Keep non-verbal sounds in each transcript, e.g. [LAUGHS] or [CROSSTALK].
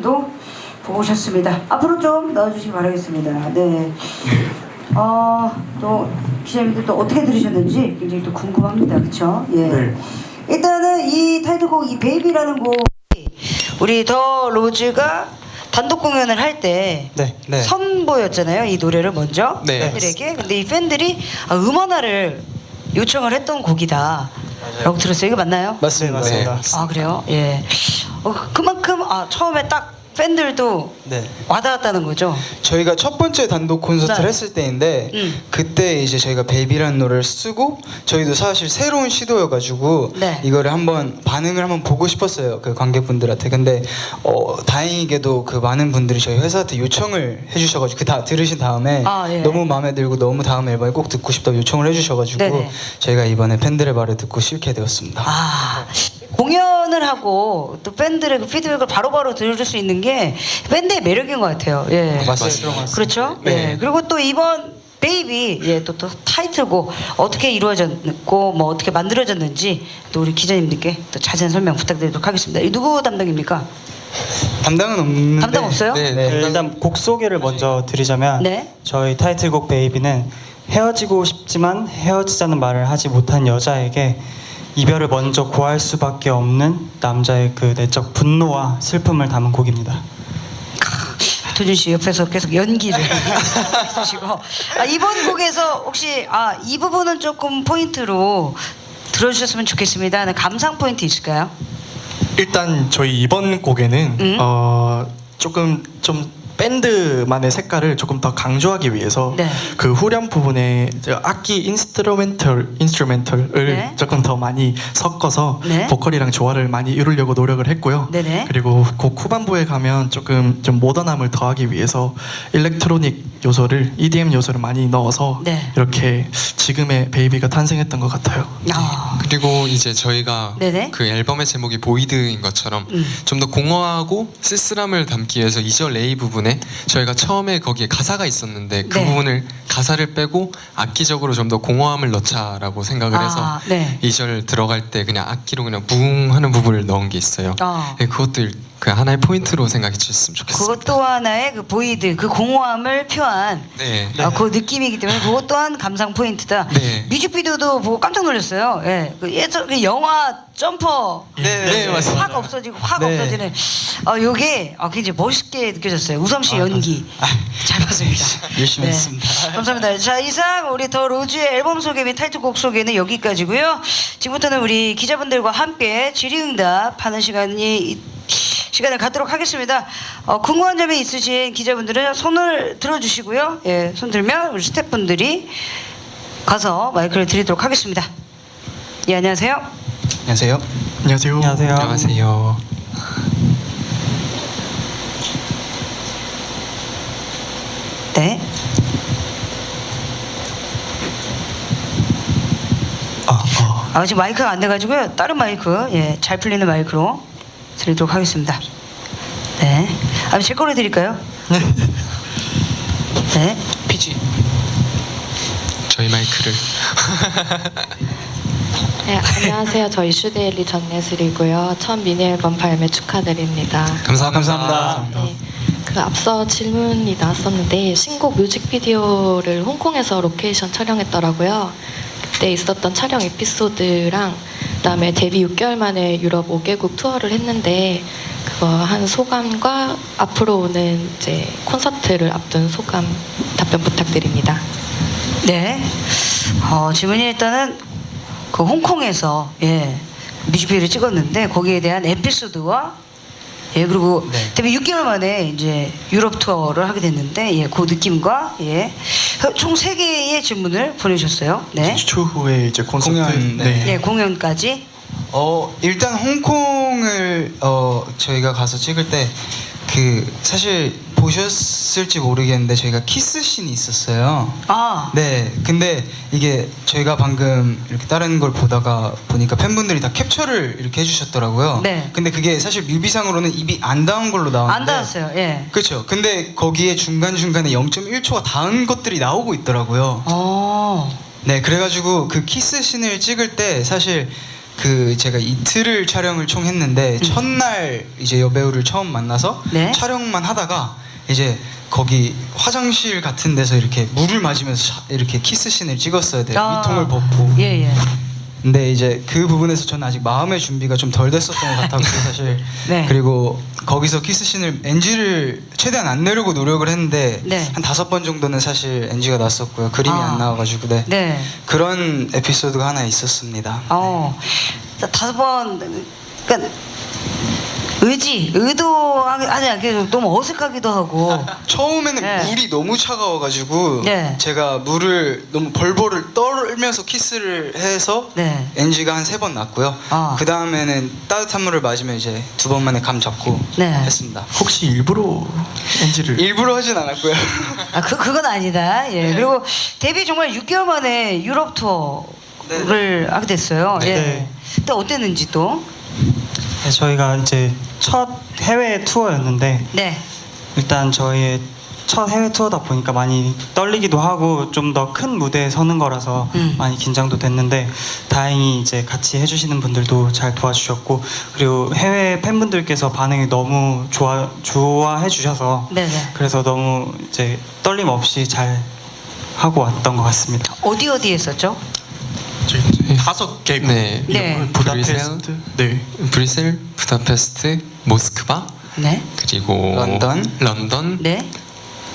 도 보고 오셨습니다. 앞으로 좀 나와주시기 바라겠습니다. 네. [LAUGHS] 어, 또 기자님들 또 어떻게 들으셨는지 굉장히 또 궁금합니다. 그렇죠? 예. 네. 일단은 이 타이틀곡 이 베이비라는 곡 우리 더 로즈가 단독 공연을 할 때 네, 네. 선보였잖아요. 이 노래를 먼저 네. 팬들에게. 근데 이 팬들이 아, 음원화를 요청을 했던 곡이다. 라고 들었어요. 이거 맞나요? 맞습니다. 맞습니다. 아 그래요? 예. 어, 그만큼 아 처음에 딱 팬들도 네. 와닿았다는 거죠. 저희가 첫 번째 단독 콘서트를 네. 했을 때인데 음. 그때 이제 저희가 베이비라는 노래를 쓰고 저희도 사실 새로운 시도여가지고 네. 이거를 한번 반응을 한번 보고 싶었어요 그 관객분들한테 근데 어, 다행히게도 그 많은 분들이 저희 회사한테 요청을 해주셔가지고 그 다 들으신 다음에 아, 예. 너무 마음에 들고 너무 다음 앨범에 꼭 듣고 싶다고 요청을 해주셔가지고 네네. 저희가 이번에 팬들의 말을 듣고 싫게 되었습니다. 아 공연을 하고 또 팬들의 그 피드백을 바로바로 들을 수 있는 게 밴드의 매력인 것 같아요. 예. 맞습니다. 그렇죠? 네. 예. 그리고 또 이번 베이비 예, 또, 또 타이틀곡 어떻게 이루어졌고 뭐 어떻게 만들어졌는지 또 우리 기자님들께 또 자세한 설명 부탁드리도록 하겠습니다. 이 누구 담당입니까? 담당은 없는데 담당 없어요? 네, 네, 일단 곡 소개를 먼저 드리자면 네. 저희 타이틀곡 베이비는 헤어지고 싶지만 헤어지자는 말을 하지 못한 여자에게 이별을 먼저 고할 수밖에 없는 남자의 그 내적 분노와 슬픔을 담은 곡입니다. 도준 씨 옆에서 계속 연기를 해주시고 아, 이번 곡에서 혹시 아, 이 부분은 조금 포인트로 들어주셨으면 좋겠습니다 하는 감상 포인트 있을까요? 일단 저희 이번 곡에는 음? 어 조금 좀 밴드만의 색깔을 조금 더 강조하기 위해서 네. 그 후렴 부분에 이제 악기 인스트루멘털 인스트루멘털을 네. 조금 더 많이 섞어서 네. 보컬이랑 조화를 많이 이루려고 노력을 했고요. 네네. 그리고 곡 후반부에 가면 조금 좀 모던함을 더하기 위해서 일렉트로닉 요소를 EDM 요소를 많이 넣어서 네. 이렇게 지금의 베이비가 탄생했던 것 같아요. 아, 그리고 이제 저희가 네네. 그 앨범의 제목이 보이드인 것처럼 음. 좀 더 공허하고 쓸쓸함을 담기 위해서 2절 A 부분에 저희가 처음에 거기에 가사가 있었는데 그 네. 부분을 가사를 빼고 악기적으로 좀 더 공허함을 넣자라고 생각을 아, 해서 네. 2절 들어갈 때 그냥 악기로 그냥 붕 하는 부분을 넣은 게 있어요. 아. 네, 그것도 일- 그 하나의 포인트로 생각해 주셨으면 좋겠습니다. 그것 또 하나의 그 보이드 그 공허함을 표한 네. 아, 그 느낌이기 때문에 그것 또한 감상 포인트다. 네. 뮤직비디오도 보고 깜짝 놀랐어요. 예, 그 예전 그 영화 점퍼 네, 네, 맞습니다. 확 없어지고 확 네. 없어지는 어 요게 어, 굉장히 멋있게 느껴졌어요. 우성 씨 연기 [LAUGHS] 잘 봤습니다. 열심히 네. 했습니다. 감사합니다. 자 이상 우리 더 로즈의 앨범 소개 및 타이틀곡 소개는 여기까지고요. 지금부터는 우리 기자분들과 함께 질의응답 하는 시간이 이- 시간을 갖도록 하겠습니다. 어, 궁금한 점이 있으신 기자분들은 손을 들어주시고요. 예, 손 들면 우리 스태프분들이 가서 마이크를 드리도록 하겠습니다. 예, 안녕하세요. 안녕하세요. 안녕하세요. 안녕하세요. 안녕하세요. 네. 아, 어. 아, 지금 마이크가 안 돼가지고요. 다른 마이크, 예, 잘 풀리는 마이크로 드리도록 하겠습니다. 네. 아, 제 거로 드릴까요? 네. 피지. 저희 마이크를 [LAUGHS] 네, 안녕하세요. 저 이슈데일리 전예슬이고요. 첫 미니 앨범 발매 축하드립니다. 감사합니다. 감사합니다. 네, 그 앞서 질문이 나왔었는데 신곡 뮤직비디오를 홍콩에서 로케이션 촬영했더라고요. 그때 있었던 촬영 에피소드랑 그다음에 데뷔 6개월 만에 유럽 5개국 투어를 했는데 그거 한 소감과 앞으로 오는 이제 콘서트를 앞둔 소감 답변 부탁드립니다. 네. 어, 질문이 일단은 그 홍콩에서 예, 뮤직비디오를 찍었는데 거기에 대한 에피소드와 예 그리고 네. 데뷔 6개월 만에 이제 유럽 투어를 하게 됐는데 예, 그 느낌과 예, 총 3개의 질문을 보내주셨어요. 네. 추후에 이제 콘서트 공연, 네. 예, 공연까지. 어 일단 홍콩을 어 저희가 가서 찍을 때 그 사실 보셨을지 모르겠는데 저희가 키스 씬이 있었어요. 아, 네, 근데 이게 저희가 방금 이렇게 다른 걸 보다가 보니까 팬분들이 다 캡처를 이렇게 해주셨더라고요. 네. 근데 그게 사실 뮤비상으로는 입이 안 닿은 걸로 나왔는데. 안 닿았어요. 예. 그렇죠. 근데 거기에 중간 중간에 0.1초가 닿은 것들이 나오고 있더라고요. 어. 네, 그래가지고 그 키스 씬을 찍을 때 사실 그 제가 이틀을 촬영을 총 했는데 첫날 이제 여배우를 처음 만나서 네. 촬영만 하다가 이제 거기 화장실 같은 데서 이렇게 물을 맞으면서 샤- 이렇게 키스신을 찍었어야 돼요. 아. 위통을 벗고. 예, 예. 근데 이제 그 부분에서 저는 아직 마음의 준비가 좀 덜 됐었던 것 같았고 사실 [LAUGHS] 네. 그리고 거기서 키스신을 NG를 최대한 안 내려고 노력을 했는데 네. 한 다섯 번 정도는 사실 NG가 났었고요 그림이 아. 안 나와가지고 네. 네. 그런 에피소드가 하나 있었습니다 어. 자, 다섯 번 그러니까 의지, 의도하지 않게 너무 어색하기도 하고. 처음에는 네. 물이 너무 차가워가지고 네. 제가 물을 너무 벌벌을 떨면서 키스를 해서 네. NG가 한 세 번 났고요 아. 그 다음에는 따뜻한 물을 맞으면 이제 두 번 만에 감 잡고 네. 했습니다 혹시 일부러 NG를 일부러 하진 않았고요 아, 그, 그건 아니다. 예. 그리고 데뷔 정말 6개월 만에 유럽 투어를 하게 됐어요. 예. 네. 그때 어땠는지 또. 네, 저희가 이제 첫 해외 투어였는데 네. 일단 저희의 첫 해외 투어다 보니까 많이 떨리기도 하고 좀 더 큰 무대에 서는 거라서 음. 많이 긴장도 됐는데 다행히 이제 같이 해주시는 분들도 잘 도와주셨고 그리고 해외 팬분들께서 반응이 너무 좋아 좋아해 주셔서 네네. 그래서 너무 이제 떨림 없이 잘 하고 왔던 것 같습니다. 어디 어디 했었죠? 저희 다섯 개국 네. 네. 부다페스트 네 브뤼셀, 부다페스트, 모스크바, 네. 그리고 런던. 런던, 네.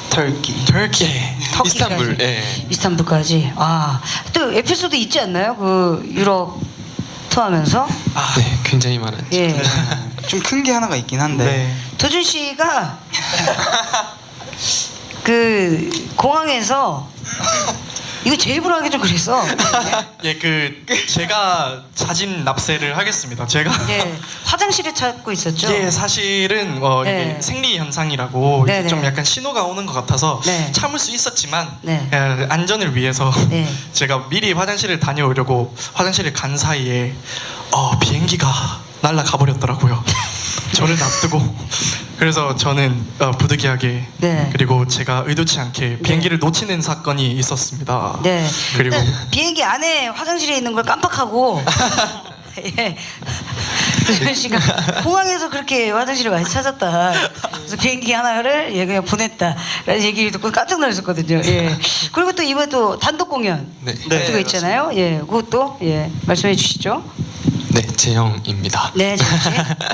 터키 터키 터키까지. 이스탄불. 예. 이스탄불까지. 아, 또 에피소드 있지 않나요? 그 유럽 투어하면서. 네, 굉장히 많았죠. 예. 좀 큰 게 하나가 있긴 한데 네. 도준 씨가 [LAUGHS] 그 공항에서 이거 제 입으로 하기 좀 그랬어. [LAUGHS] 예 그 제가 자진 납세를 하겠습니다 제가 예. 화장실에 찾고 있었죠. 예, 사실은 어, 네. 이게 생리 현상이라고 이렇게 네네. 좀 약간 신호가 오는 것 같아서 네. 참을 수 있었지만 네. 예, 안전을 위해서 네. [LAUGHS] 제가 미리 화장실을 다녀오려고 화장실을 간 사이에 어, 비행기가 날아가 버렸더라고요. 저를 놔두고 그래서 저는 어, 부득이하게 네. 그리고 제가 의도치 않게 비행기를 놓치는 사건이 있었습니다. 네. 그리고 일단 비행기 안에 화장실에 있는 걸 깜빡하고 [LAUGHS] 예. 씨가 공항에서 그렇게 화장실을 많이 찾았다. 그래서 비행기 하나를 예 그냥 보냈다라는 얘기를 듣고 깜짝 놀랐었거든요. 예. 그리고 또 이번에 또 단독 공연 네. 네. 있잖아요. 예. 그것도 예 말씀해 주시죠. 네, 재영입니다. 네, 재영 씨.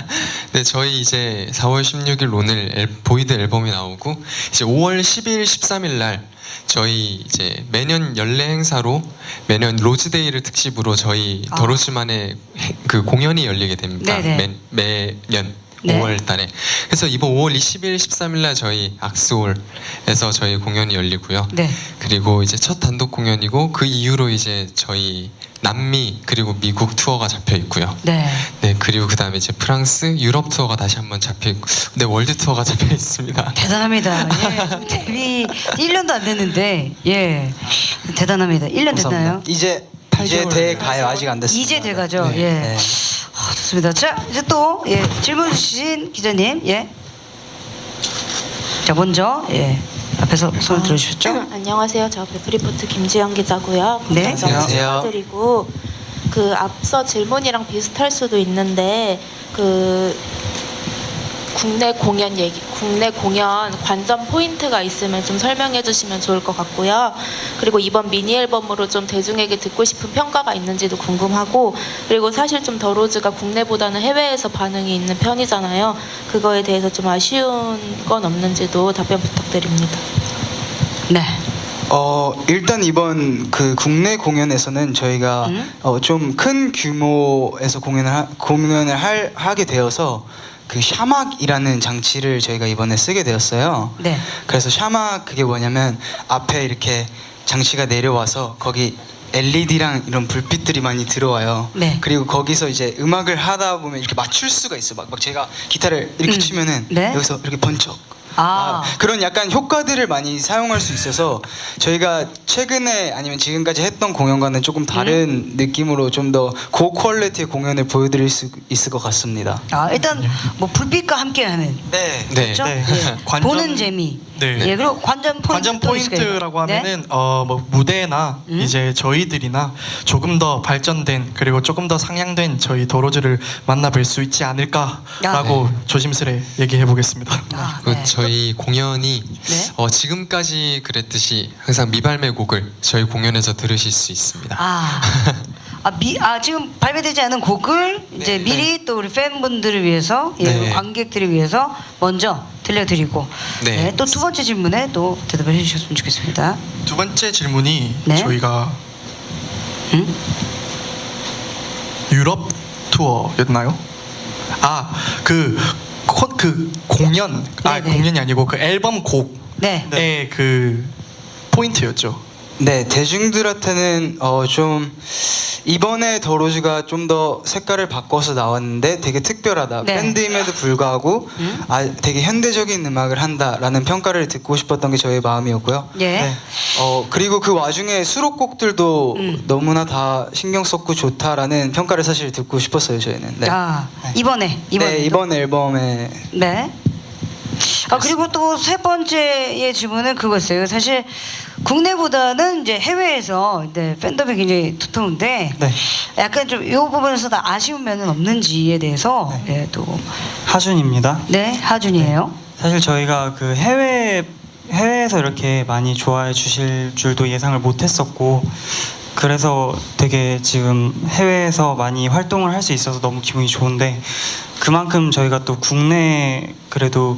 [LAUGHS] 네, 저희 이제 4월 16일 오늘 앨- 보이드 앨범이 나오고 이제 5월 10일, 13일 날 저희 이제 매년 연례 행사로 매년 로즈데이를 특집으로 저희 아. 더로즈만의 해- 그 공연이 열리게 됩니다. 네네. 매, 매년 네. 5월 달에. 그래서 이번 5월 20일, 13일 날 저희 악스홀에서 저희 공연이 열리고요. 네. 그리고 이제 첫 단독 공연이고 그 이후로 이제 저희 남미 그리고 미국 투어가 잡혀 있고요. 네. 네 그리고 그 다음에 이제 프랑스 유럽 투어가 다시 한번 잡혀 있고 네 월드 투어가 [LAUGHS] 잡혀 있습니다. 대단합니다. 예. 지금 데뷔 1년도 안 됐는데 예. 대단합니다. 1년 됐나요? 이제 이제 돼 가요 아직 안 됐습니다. 이제 돼가죠. 네. 예. 네. 아, 좋습니다. 자 이제 또 예, 질문 주신 기자님 예. 자 먼저 예 앞에서 손을 들어주셨죠? 안녕하세요. 저 베프리포트 김지영 기자고요. 네. 먼저 안녕하세요. 축하드리고 그 앞서 질문이랑 비슷할 수도 있는데 그 국내 공연 얘기, 국내 공연 관전 포인트가 있으면 좀 설명해 주시면 좋을 것 같고요. 그리고 이번 미니 앨범으로 좀 대중에게 듣고 싶은 평가가 있는지도 궁금하고, 그리고 사실 좀 더로즈가 국내보다는 해외에서 반응이 있는 편이잖아요. 그거에 대해서 좀 아쉬운 건 없는지도 답변 부탁드립니다. 네. 어 일단 이번 그 국내 공연에서는 저희가 음? 어, 좀 큰 규모에서 공연을 하, 공연을 할, 하게 되어서 그 샤막이라는 장치를 저희가 이번에 쓰게 되었어요. 네. 그래서 샤막 그게 뭐냐면 앞에 이렇게 장치가 내려와서 거기 LED랑 이런 불빛들이 많이 들어와요. 네. 그리고 거기서 이제 음악을 하다 보면 이렇게 맞출 수가 있어. 막, 막 제가 기타를 이렇게 음. 치면은 네. 여기서 이렇게 번쩍 아. 그런 약간 효과들을 많이 사용할 수 있어서 저희가 최근에 아니면 지금까지 했던 공연과는 조금 다른 음. 느낌으로 좀 더 고퀄리티의 공연을 보여드릴 수 있을 것 같습니다. 아, 일단 뭐 불빛과 함께하는 네. 네. 그렇죠? 네. 예. [LAUGHS] 관전- 보는 재미. 네. 예, 그리고 관전 포인트. 관전? 포인트라고 네? 하면은 어 뭐 무대나 음? 이제 저희들이나 조금 더 발전된 그리고 조금 더 상향된 저희 도로즈를 만나뵐 수 있지 않을까라고 조심스레 얘기해 보겠습니다. 아, 그 네. 저희 공연이 네. 어, 지금까지 그랬듯이 항상 미발매 곡을 저희 공연에서 들으실 수 있습니다. 아. [LAUGHS] 아, 미, 아 지금 발매되지 않은 곡을 이제 네. 미리 또 우리 팬분들을 위해서 예, 네. 관객들을 위해서 먼저 들려드리고 네. 또 두 번째 질문에 또 대답을 해주셨으면 좋겠습니다. 두 번째 질문이 네. 저희가 음? 유럽 투어였나요? 아, 그, 콘, 그 공연, 아, 네네. 공연이 아니고 그 앨범 곡의 네. 그 포인트였죠. 네, 대중들한테는 어, 좀 이번에 더로즈가 좀 더 색깔을 바꿔서 나왔는데 되게 특별하다. 네. 밴드임에도 불구하고 음? 아, 되게 현대적인 음악을 한다라는 평가를 듣고 싶었던 게 저의 마음이었고요. 예. 네. 어 그리고 그 와중에 수록곡들도 음. 너무나 다 신경 썼고 좋다라는 평가를 사실 듣고 싶었어요 저희는. 네. 아 이번에 이번에 네 이번 앨범에 네. 아 그리고 또 세 번째의 질문은 그거였어요. 사실 국내보다는 이제 해외에서 이제 팬덤이 굉장히 두터운데 네. 약간 좀 이 부분에서 다 아쉬운 면은 없는지에 대해서 예, 또 하준입니다. 네, 하준이에요. 사실 저희가 그 해외 해외에서 이렇게 많이 좋아해 주실 줄도 예상을 못했었고 그래서 되게 지금 해외에서 많이 활동을 할 수 있어서 너무 기분이 좋은데 그만큼 저희가 또 국내 그래도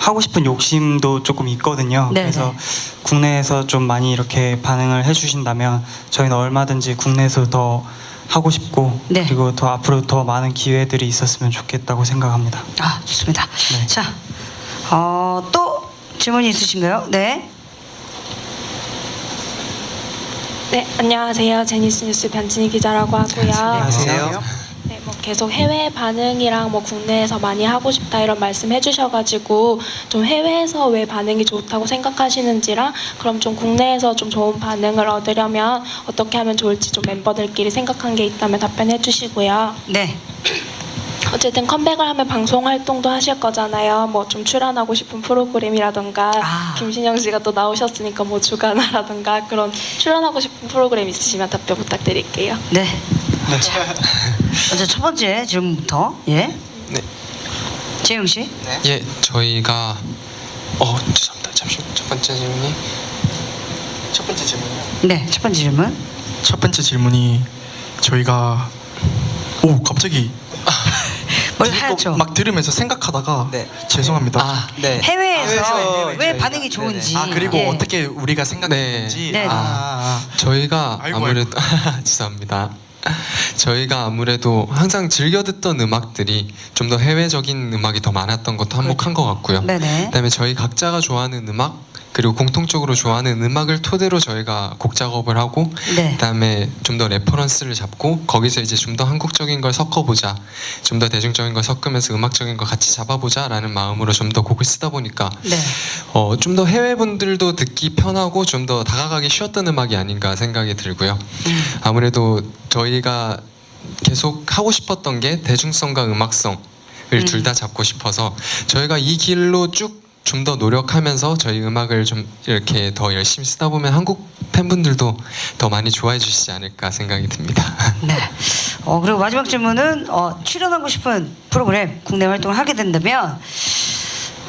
하고 싶은 욕심도 조금 있거든요. 네, 그래서 네. 국내에서 좀 많이 이렇게 반응을 해주신다면 저희는 얼마든지 국내에서 더 하고 싶고 네. 그리고 더 앞으로 더 많은 기회들이 있었으면 좋겠다고 생각합니다. 아 좋습니다. 네. 자, 어, 또 질문이 있으신가요? 네. 네, 안녕하세요. 제니스 뉴스 변진희 기자라고 하고요. 안녕하세요. 네, 뭐 계속 해외 반응이랑 뭐 국내에서 많이 하고 싶다 이런 말씀 해주셔가지고 좀 해외에서 왜 반응이 좋다고 생각하시는지랑 그럼 좀 국내에서 좀 좋은 반응을 얻으려면 어떻게 하면 좋을지 좀 멤버들끼리 생각한 게 있다면 답변해 주시고요. 네. 어쨌든 컴백을 하면 방송 활동도 하실 거잖아요. 뭐 좀 출연하고 싶은 프로그램이라던가 아. 김신영 씨가 또 나오셨으니까 뭐 주간화라던가 그런 출연하고 싶은 프로그램 있으시면 답변 부탁드릴게요. 네. 자, 먼저 첫 번째 질문부터 예. 네. 재영 씨. 예, 저희가 어 죄송합니다. 잠시만 첫 번째 질문이 첫 번째 질문이요. 네, 첫 번째 질문. 첫 번째 질문이 저희가 오 갑자기 [LAUGHS] 뭘 듣고 하였죠? 막 들으면서 생각하다가 네. 죄송합니다. 아, 네. 해외에서 왜 저희가- 반응이 좋은지. 아 그리고 예. 어떻게 우리가 생각했는지 네. 네, 네. 아, 아, 저희가 아이고, 아무래도 [LAUGHS] 죄송합니다. 저희가 아무래도 항상 즐겨 듣던 음악들이 좀 더 해외적인 음악이 더 많았던 것도 한몫한 것 같고요. 네네. 그다음에 저희 각자가 좋아하는 음악 그리고 공통적으로 좋아하는 음악을 토대로 저희가 곡 작업을 하고 네. 그다음에 좀 더 레퍼런스를 잡고 거기서 이제 좀 더 한국적인 걸 섞어보자 좀 더 대중적인 걸 섞으면서 음악적인 걸 같이 잡아보자라는 마음으로 좀 더 곡을 쓰다 보니까 네. 어, 좀 더 해외 분들도 듣기 편하고 좀 더 다가가기 쉬웠던 음악이 아닌가 생각이 들고요. 음. 아무래도 저희가 계속 하고 싶었던 게 대중성과 음악성을 음. 둘다 잡고 싶어서 저희가 이 길로 쭉 좀 더 노력하면서 저희 음악을 좀 이렇게 더 열심히 쓰다 보면 한국 팬분들도 더 많이 좋아해 주시지 않을까 생각이 듭니다. [LAUGHS] 네. 어 그리고 마지막 질문은 어, 출연하고 싶은 프로그램 국내 활동을 하게 된다면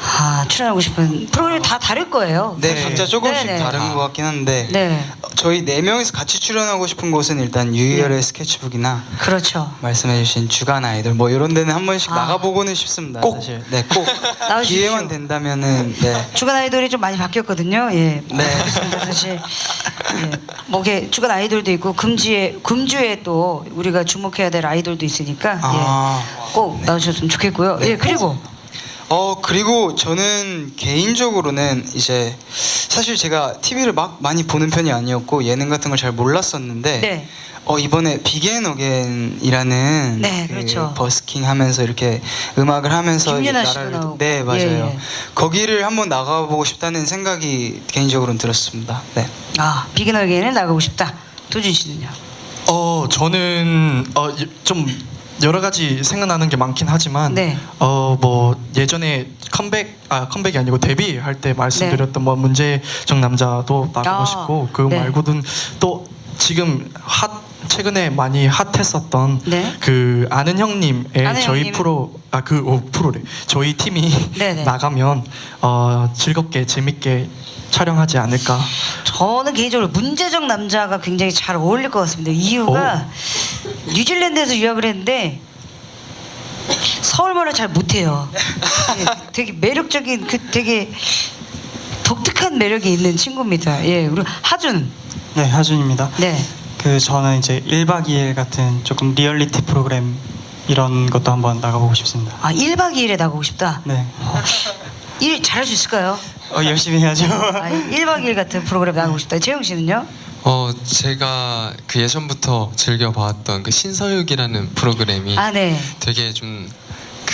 아 출연하고 싶은 프로그램이 다 다를 거예요. 네, 사실. 각자 조금씩 네네. 다른 것 같긴 한데 네, 어, 저희 네 명이서 같이 출연하고 싶은 곳은 일단 유희열의 스케치북이나 그렇죠. 말씀해주신 주간 아이돌 뭐 이런 데는 한 번씩 아. 나가보고는 싶습니다. 꼭. 사실 네꼭 [LAUGHS] 나와주십시오. 기회만 된다면은 네. 주간 아이돌이 좀 많이 바뀌었거든요. 예. 네. 그렇습니다. [LAUGHS] 사실 예. 뭐 이게 주간 아이돌도 있고 금주에 금주에 또 우리가 주목해야 될 아이돌도 있으니까 아. 예. 꼭 나오셨으면 좋겠고요. 네. 예. 그리고 어 그리고 저는 개인적으로는 이제 사실 제가 TV를 막 많이 보는 편이 아니었고 예능 같은 걸 잘 몰랐었는데 네. 어 이번에 비겐 어겐이라는 네, 그 그렇죠. 버스킹 하면서 이렇게 음악을 하면서 김연아 이제 씨도 나라를- 나오고. 네 맞아요. 예, 예. 거기를 한번 나가보고 싶다는 생각이 개인적으로는 들었습니다. 네. 아 비기너에게는 나가고 싶다. 도준 씨는요? 어 저는 어 좀 여러 가지 생각나는 게 많긴 하지만 네. 어 뭐 예전에 컴백 아 컴백이 아니고 데뷔할 때 말씀드렸던 뭐 문제적 남자도 나가고 아, 싶고 그 네. 말고는 또 지금 핫 최근에 많이 핫했었던 네. 그 아는 형님의 아는 저희 형님. 프로 아그 어, 프로래 저희 팀이 네네. [LAUGHS] 나가면 어 즐겁게 재밌게 촬영하지 않을까 저는 개인적으로 문제적 남자가 굉장히 잘 어울릴 것 같습니다. 이유가 뉴질랜드에서 유학을 했는데 서울말을 잘 못해요. 예, 되게 매력적인 그 되게 독특한 매력이 있는 친구입니다. 예, 그리고 하준. 네, 하준입니다. 네. 그 저는 이제 1박 2일 같은 조금 리얼리티 프로그램 이런 것도 한번 나가보고 싶습니다. 아, 1박 2일에 나가고 싶다. 네. 일 잘할 수 있을까요? 어, 열심히 해야죠. 아, 1박 2일 같은 프로그램 나가고 싶다. 재영 씨는요? 어 제가 그 예전부터 즐겨 봐왔던 그 신서유기라는 프로그램이 아, 네. 되게 좀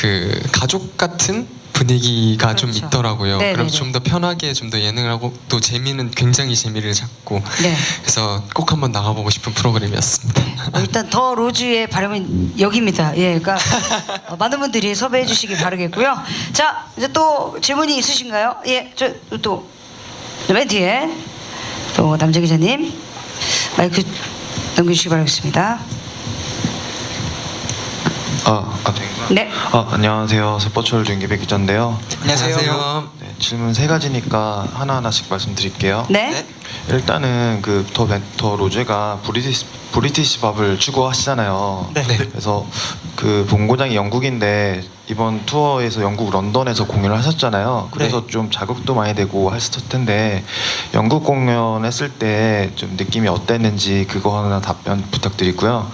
그 가족 같은 분위기가 좀 그렇죠. 있더라고요. 네네네. 그래서 좀더 편하게 좀 더 예능을 하고 또 재미는 굉장히 재미를 찾고 네. 그래서 꼭 한번 나가보고 싶은 프로그램이었습니다. 어, 일단 더 로즈의 발음은 여기입니다. 예, 그러니까 어, 많은 분들이 섭외해 주시기 바라겠고요. 자, 이제 또 질문이 있으신가요? 예, 저또맨 뒤에 또 남자 기자님 마이크 넘겨주시기 바라겠습니다. 아, 아. 네. 아, 안녕하세요. 스포츠월 중기백 기자인데요. 안녕하세요. 네, 질문 세 가지니까 하나하나씩 말씀드릴게요. 네. 네. 일단은 그더 더 로제가 브리티시 브리티시 밥을 추구하시잖아요. 네. 그래서 그 본고장이 영국인데 이번 투어에서 영국 런던에서 공연을 하셨잖아요. 그래서 좀 자극도 많이 되고 했을 텐데 영국 공연했을 때 좀 느낌이 어땠는지 그거 하나 답변 부탁드리고요.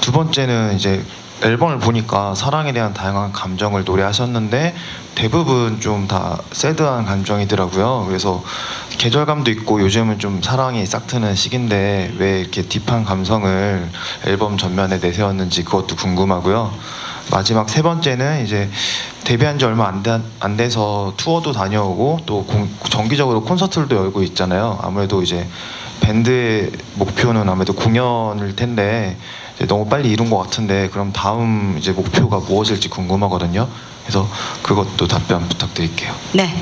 두 번째는 이제 앨범을 보니까 사랑에 대한 다양한 감정을 노래하셨는데 대부분 좀 다 새드한 감정이더라고요. 그래서 계절감도 있고 요즘은 좀 사랑이 싹트는 시기인데 왜 이렇게 딥한 감성을 앨범 전면에 내세웠는지 그것도 궁금하고요. 마지막 세 번째는 이제 데뷔한 지 얼마 안, 돼, 안 돼서 투어도 다녀오고 또 공- 정기적으로 콘서트도 열고 있잖아요. 아무래도 이제 밴드의 목표는 아무래도 공연일 텐데 너무 빨리 이룬 것 같은데 그럼 다음 이제 목표가 무엇일지 궁금하거든요. 그래서 그것도 답변 부탁드릴게요. 네.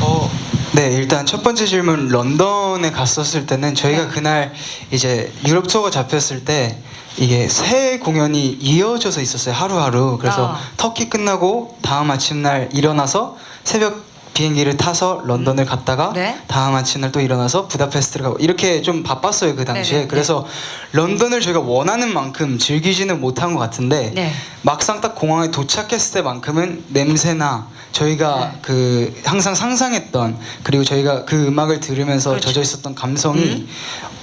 어, 네, 일단 첫 번째 질문 런던에 갔었을 때는 저희가 그날 이제 유럽 투어가 잡혔을 때 이게 새 공연이 이어져서 있었어요 하루하루 그래서 아. 터키 끝나고 다음 아침날 일어나서 새벽 비행기를 타서 런던을 갔다가 네. 다음 아침날 또 일어나서 부다페스트를 가고 이렇게 좀 바빴어요 그 당시에 네네, 그래서 런던을 저희가 원하는 만큼 즐기지는 못한 것 같은데 네. 막상 딱 공항에 도착했을 때만큼은 냄새나 저희가 네. 그 항상 상상했던 그리고 저희가 그 음악을 들으면서 그렇죠. 젖어 있었던 감성이 음.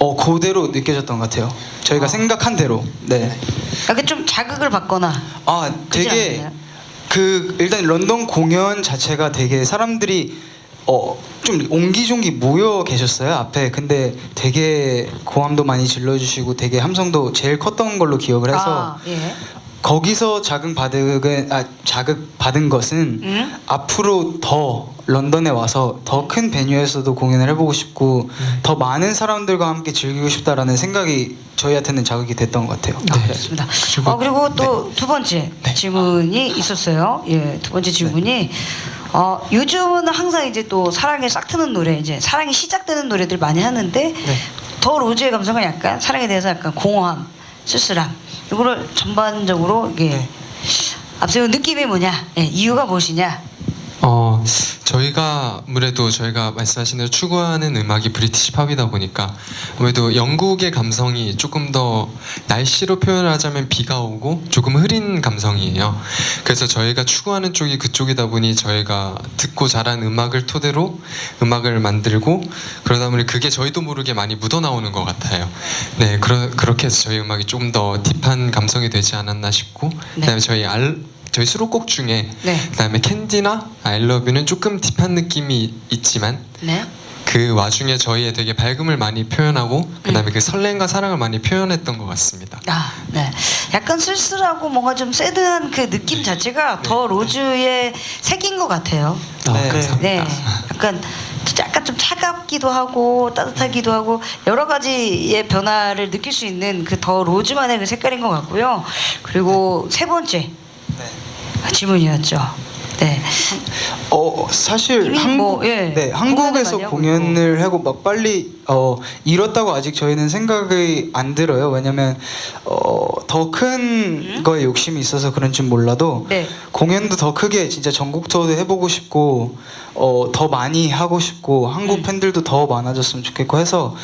어 그대로 느껴졌던 것 같아요. 저희가 아. 생각한 대로. 네. 약간 좀 자극을 받거나 아 되게 않나요? 그 일단 런던 공연 자체가 되게 사람들이 어 좀 옹기종기 모여 계셨어요 앞에 근데 되게 고함도 많이 질러주시고 되게 함성도 제일 컸던 걸로 기억을 해서 아, 예. 거기서 자극 받은 아 자극 받은 것은 음? 앞으로 더 런던에 와서 더 큰 베뉴에서도 공연을 해보고 싶고 더 많은 사람들과 함께 즐기고 싶다라는 생각이 저희한테는 자극이 됐던 것 같아요. 아, 네. 좋습니다. 어, 그리고 또 두 번째 질문이 있었어요. 예, 두 번째 질문이 어, 요즘은 항상 이제 또 사랑에 싹 트는 노래, 이제 사랑이 시작되는 노래들 많이 하는데 더 로즈의 감성은 약간 사랑에 대해서 약간 공허함, 쓸쓸함 이거를 전반적으로 이게 앞세운 느낌이 뭐냐, 예, 이유가 무엇이냐. 어 저희가 아무래도 저희가 말씀하신 대로 추구하는 음악이 브리티시 팝이다 보니까 아무래도 영국의 감성이 조금 더 날씨로 표현을 하자면 비가 오고 조금 흐린 감성이에요. 그래서 저희가 추구하는 쪽이 그쪽이다 보니 저희가 듣고 자란 음악을 토대로 음악을 만들고 그러다 보니 그게 저희도 모르게 많이 묻어 나오는 것 같아요. 네, 그러, 그렇게 해서 저희 음악이 조금 더 딥한 감성이 되지 않았나 싶고 네. 그다음에 저희 알 저희 수록곡 중에 네. 그다음에 캔디나 아이러브는 조금 딥한 느낌이 있지만 네. 그 와중에 저희의 되게 밝음을 많이 표현하고 그다음에 음. 그 설렘과 사랑을 많이 표현했던 것 같습니다. 아, 네. 약간 쓸쓸하고 뭔가 좀 새드한 그 느낌 자체가 더 로즈의 색인 것 같아요. 아, 네. 감사합니다. 네, 약간 약간 좀 차갑기도 하고 따뜻하기도 하고 여러 가지의 변화를 느낄 수 있는 그 더 로즈만의 그 색깔인 것 같고요. 그리고 세 번째 질문이었죠. 네, 어 사실 이미 한국 뭐, 예, 네 공연을 한국에서 많이 하고. 공연을 하고 막 빨리 어 이뤘다고 아직 저희는 생각이 안 들어요. 왜냐면 어 더 큰 거에 욕심이 있어서 그런지 몰라도 음? 네. 공연도 더 크게 진짜 전국 투어도 해보고 싶고 어 더 많이 하고 싶고 한국 음. 팬들도 더 많아졌으면 좋겠고 해서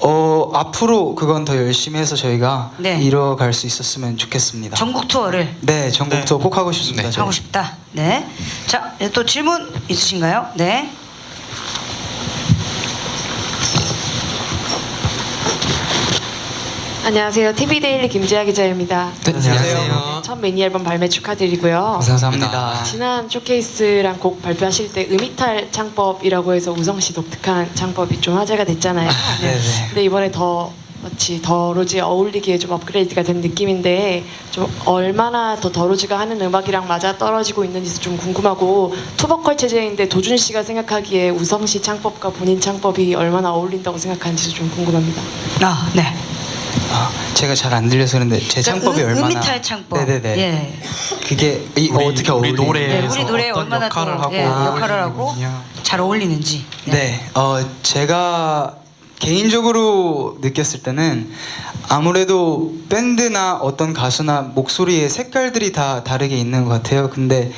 어 앞으로 그건 더 열심히 해서 저희가 네. 이뤄갈 수 있었으면 좋겠습니다. 전국 투어를 네 전국 네. 투어 꼭 하고 싶습니다. 네. 저희. 하고 싶다. 네, 자, 이제 또 질문 있으신가요? 네. 안녕하세요. TV데일리 김지아 기자입니다. 네, 안녕하세요. 안녕하세요. 첫 미니 앨범 발매 축하드리고요. 감사합니다. 지난 쇼케이스랑 곡 발표하실 때 음이탈 창법이라고 해서 우성 씨 독특한 창법이 좀 화제가 됐잖아요. 네네. 근데 이번에 더 마치 더 로즈에 어울리기에 좀 업그레이드가 된 느낌인데 좀 얼마나 더 더로즈가 하는 음악이랑 맞아 떨어지고 있는지 좀 궁금하고 투버컬 체제인데 도준 씨가 생각하기에 우성 씨 창법과 본인 창법이 얼마나 어울린다고 생각하는지 좀 궁금합니다. 아, 네. 아, 제가 잘 안 들려서 그런데 제 창법이 음, 얼마나 음이탈 창법. 네네네. 예. 그게 이, 우리, 어떻게 우리 어울리 노래에서 네, 우리 노래에 어떤 얼마나 역할을 또, 하고 예, 역할을 하고. 잘 어울리는지. 네, 어 제가 개인적으로 느꼈을 때는 아무래도 밴드나 어떤 가수나 목소리의 색깔들이 다 다르게 있는 것 같아요. 근데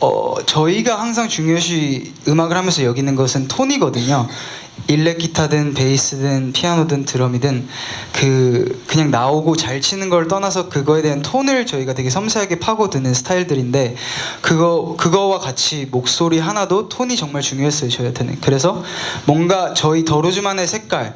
어 저희가 항상 중요시 음악을 하면서 여기는 것은 톤이거든요. 일렉 기타든 베이스든 피아노든 드럼이든 그 그냥 나오고 잘 치는 걸 떠나서 그거에 대한 톤을 저희가 되게 섬세하게 파고드는 스타일들인데 그거 그거와 같이 목소리 하나도 톤이 정말 중요했어요 저희한테는. 그래서 뭔가 저희 더루즈만의 색깔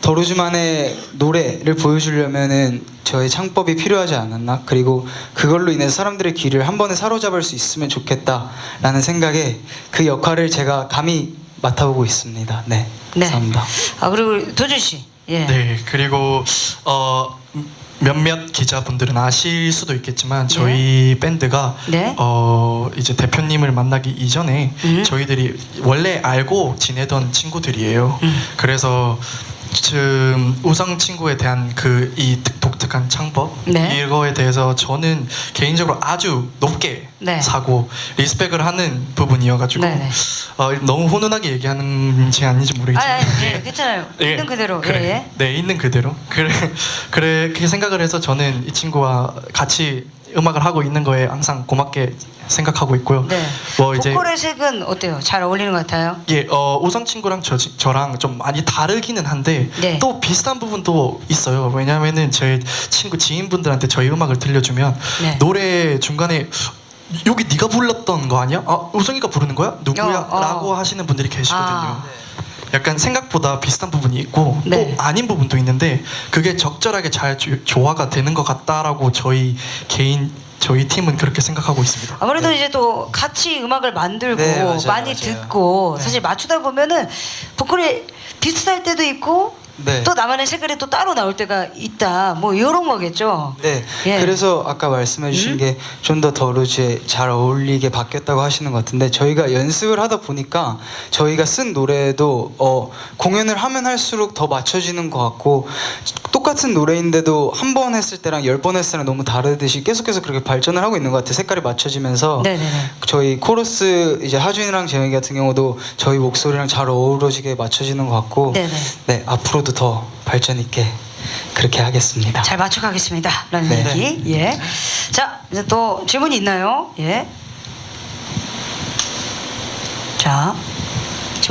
더루즈만의 노래를 보여주려면은 저의 창법이 필요하지 않았나? 그리고 그걸로 인해서 사람들의 귀를 한 번에 사로잡을 수 있으면 좋겠다라는 생각에 그 역할을 제가 감히 맡아보고 있습니다. 네, 네. 감사합니다. 아 그리고 도준 씨. 예. 네, 그리고 어 몇몇 기자분들은 아실 수도 있겠지만 저희 밴드가 네. 어 이제 대표님을 만나기 이전에 음. 저희들이 원래 알고 지내던 친구들이에요. 음. 그래서 지금 우성 친구에 대한 그 이 독특한 창법 네. 이거에 대해서 저는 개인적으로 아주 높게 네. 사고 리스펙을 하는 부분이어가지고 네, 네. 어, 너무 훈훈하게 얘기하는지 아닌지 아, 모르겠지만 아니, [LAUGHS] 예, 괜찮아요. 예, 있는 그대로. 그래, 예, 예. 네 있는 그대로 그래 그래 그렇게 생각을 해서 저는 이 친구와 같이 음악을 하고 있는 거에 항상 고맙게 생각하고 있고요. 네. 뭐 이제 보컬의 색은 어때요? 잘 어울리는 것 같아요? 예, 어, 우성 친구랑 저, 저랑 좀 많이 다르기는 한데 네. 또 비슷한 부분도 있어요. 왜냐하면은 제 친구 지인분들한테 저희 음악을 들려주면 네. 노래 중간에 여기 네가 불렀던 거 아니야? 아 우성이가 부르는 거야? 누구야? 어, 어. 라고 하시는 분들이 계시거든요. 아. 약간 생각보다 비슷한 부분이 있고 네. 또 아닌 부분도 있는데 그게 적절하게 잘 조, 조화가 되는 것 같다라고 저희 개인 저희 팀은 그렇게 생각하고 있습니다. 아무래도 이제 또 같이 음악을 만들고 네, 맞아요, 많이 맞아요. 듣고 네. 사실 맞추다 보면은 보컬이 비슷할 때도 있고 네. 또 나만의 색깔이 또 따로 나올 때가 있다. 뭐 이런 거겠죠. 네. 예. 그래서 아까 말씀해 주신 음? 게좀 더 더루즈에 잘 어울리게 바뀌었다고 하시는 것 같은데 저희가 연습을 하다 보니까 저희가 쓴 노래도 어, 공연을 하면 할수록 더 맞춰지는 것 같고 똑같은 노래인데도 한 번 했을 때랑 열 번 했을 때랑 너무 다르듯이 계속해서 그렇게 발전을 하고 있는 것 같아요. 색깔이 맞춰지면서 네네네. 저희 코러스 이제 하준이랑 재영이 같은 경우도 저희 목소리랑 잘 어우러지게 맞춰지는 것 같고 네네. 네 앞으로도 더 발전 있게 그렇게 하겠습니다. 잘 맞춰가겠습니다. 라는 네. 얘기. 예. 자, 이제 또 질문이 있나요? 예. 자,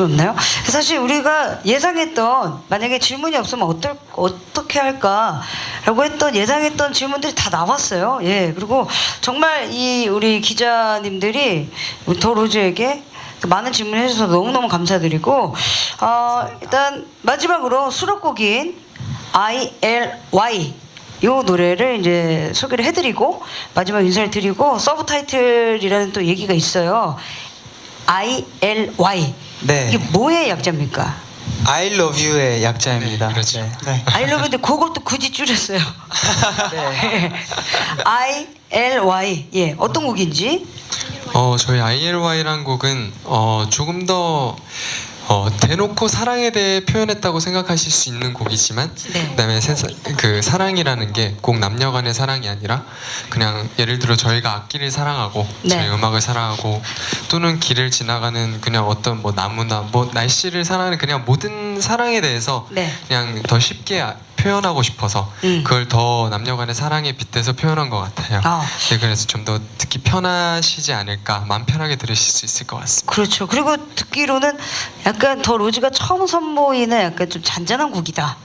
없나요? 사실 우리가 예상했던 만약에 질문이 없으면 어떨, 어떻게 할까라고 했던 예상했던 질문들이 다 나왔어요. 예. 그리고 정말 이 우리 기자님들이 더 로즈에게 그 많은 질문을 해주셔서 너무너무 감사드리고 어, 일단 마지막으로 수록곡인 ILY 요 노래를 이제 소개를 해드리고 마지막 인사를 드리고 서브 타이틀이라는 또 얘기가 있어요. ILY 네. 이게 뭐의 약자입니까? I love you의 약자입니다. 네, 그렇죠. 네. 네. 아이러브인데 그것도 굳이 줄였어요. [LAUGHS] 네. I L Y 예 어떤 곡인지 어, 저희 ILY란 곡은 어, 조금 더 어, 대놓고 사랑에 대해 표현했다고 생각하실 수 있는 곡이지만 네. 그다음에 세, 그 사랑이라는 게 꼭 남녀간의 사랑이 아니라 그냥 예를 들어 저희가 악기를 사랑하고 네. 저희 음악을 사랑하고 또는 길을 지나가는 그냥 어떤 뭐 나무나 뭐 날씨를 사랑하는 그냥 모든 사랑에 대해서 네. 그냥 더 쉽게 아- 표현하고 싶어서 음. 그걸 더 남녀간의 사랑에 빗대서 표현한 것 같아요. 아. 네, 그래서 좀 더 듣기 편하시지 않을까, 마음 편하게 들으실 수 있을 것 같습니다. 그렇죠. 그리고 듣기로는 약간 더 로즈가 처음 선보이는 약간 좀 잔잔한 곡이다.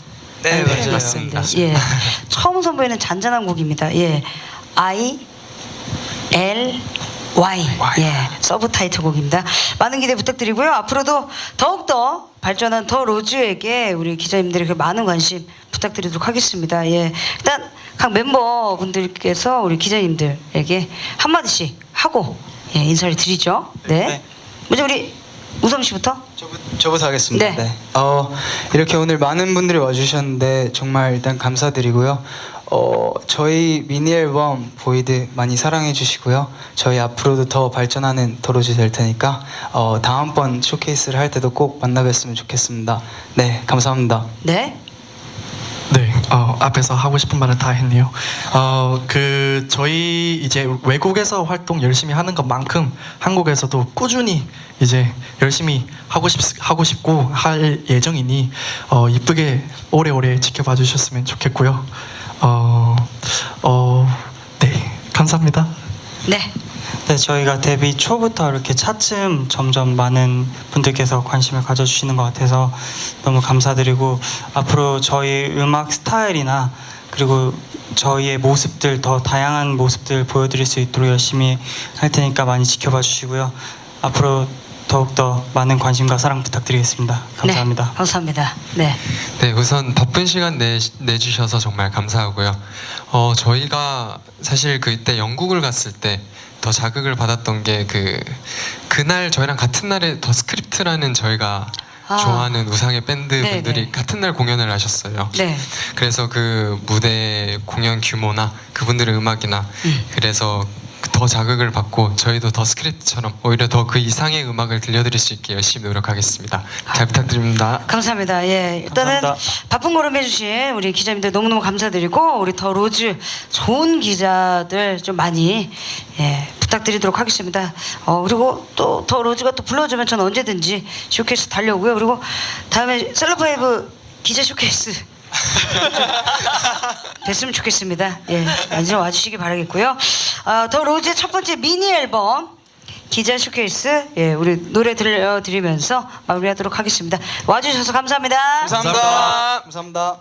네, 표현이 맞아요. 있습니다. 예, [LAUGHS] 처음 선보이는 잔잔한 곡입니다. 예, I L Y 예 서브 타이틀 곡입니다. 많은 기대 부탁드리고요. 앞으로도 더욱 더 발전한 더 로즈에게 우리 기자님들에게 많은 관심 부탁드리도록 하겠습니다. 예, 일단 각 멤버분들께서 우리 기자님들에게 한 마디씩 하고 예, 인사를 드리죠. 네. 네. 먼저 우리 우성 씨부터. 저부, 저부터 하겠습니다. 네. 네. 어, 이렇게 오늘 많은 분들이 와주셨는데 정말 일단 감사드리고요. 어, 저희 미니 앨범 보이드 많이 사랑해 주시고요. 저희 앞으로도 더 발전하는 도로지 될 테니까 어, 다음번 쇼케이스를 할 때도 꼭 만나뵀으면 좋겠습니다. 네, 감사합니다. 네. 네, 어, 앞에서 하고 싶은 말은 다 했네요. 어, 그 저희 이제 외국에서 활동 열심히 하는 것만큼 한국에서도 꾸준히 이제 열심히 하고 싶 하고 싶고 할 예정이니 어, 이쁘게 오래오래 지켜봐 주셨으면 좋겠고요. 어, 어, 네, 감사합니다. 네. 네, 저희가 데뷔 초부터 이렇게 차츰 점점 많은 분들께서 관심을 가져주시는 것 같아서 너무 감사드리고 앞으로 저희 음악 스타일이나 그리고 저희의 모습들 더 다양한 모습들 보여드릴 수 있도록 열심히 할 테니까 많이 지켜봐 주시고요. 앞으로 더욱더 많은 관심과 사랑 부탁드리겠습니다. 감사합니다. 네, 감사합니다. 네. 네, 우선 바쁜 시간 내, 내주셔서 정말 감사하고요. 어, 저희가 사실 그때 영국을 갔을 때 더 자극을 받았던 게 그 그날 저희랑 같은 날에 더 스크립트라는 저희가 아. 좋아하는 우상의 밴드 네, 분들이 네. 같은 날 공연을 하셨어요. 네. 그래서 그 무대 공연 규모나 그분들의 음악이나 음. 그래서 더 자극을 받고 저희도 더 스크립트처럼 오히려 더 그 이상의 음악을 들려드릴 수 있게 열심히 노력하겠습니다. 잘 부탁드립니다. 감사합니다. 예, 일단은 감사합니다. 바쁜 걸음 해주신 우리 기자님들 너무너무 감사드리고 우리 더 로즈 좋은 기자들 좀 많이 예, 부탁드리도록 하겠습니다. 어, 그리고 또 더 로즈가 또 불러주면 저는 언제든지 쇼케이스 달려오고요. 그리고 다음에 셀럽파이브 기자 쇼케이스 [LAUGHS] 됐으면 좋겠습니다. 예, 많이 와주시기 바라겠고요. 아, 더 로즈의 첫 번째 미니 앨범 기자 쇼케이스 예, 우리 노래 들려드리면서 마무리하도록 하겠습니다. 와주셔서 감사합니다. 감사합니다. 감사합니다.